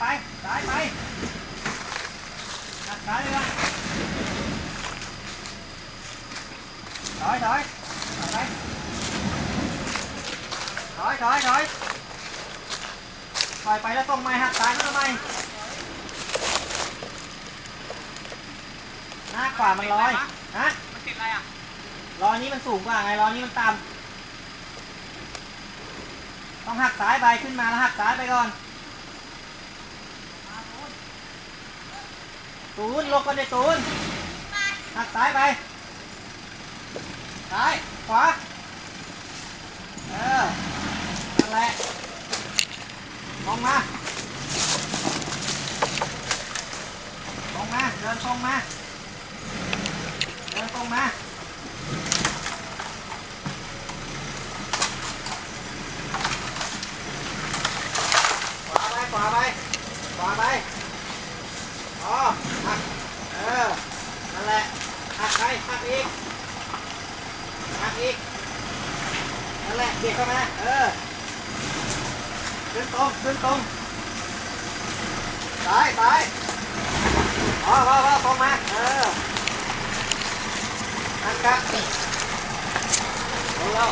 ไปซ้ไปหักซ้ายเลยถอยถอยถอยถอยถอยถอยปอยไปแล้วตรงไม้หักซ้ายทำไมหน้าขวามันลอยฮะมันติดอะไรอะล้อนี้มันสูงกว่าไงล้อนี้มันต่ำต้องหักซ้ายไปขึ้นมาแล้วหักซ้ายไปก่อน ตูนลงกันเลยตูนหักซ้ายไป ซ้าย ขวา เออนั่นแหละลงมาลงมา เดินตรงมา เดินตรงมาขวาไปขวาไปขวาไปอ๋ออ นั่นแหละหักไปหัก อีกหักอีกนั่นแหละเบียดเข้ามาเออขึ้นตรงขึ้นตรงซ้ายซ้ายอ๋อพอพอตรงมาเออนั่นครับลงแล้ว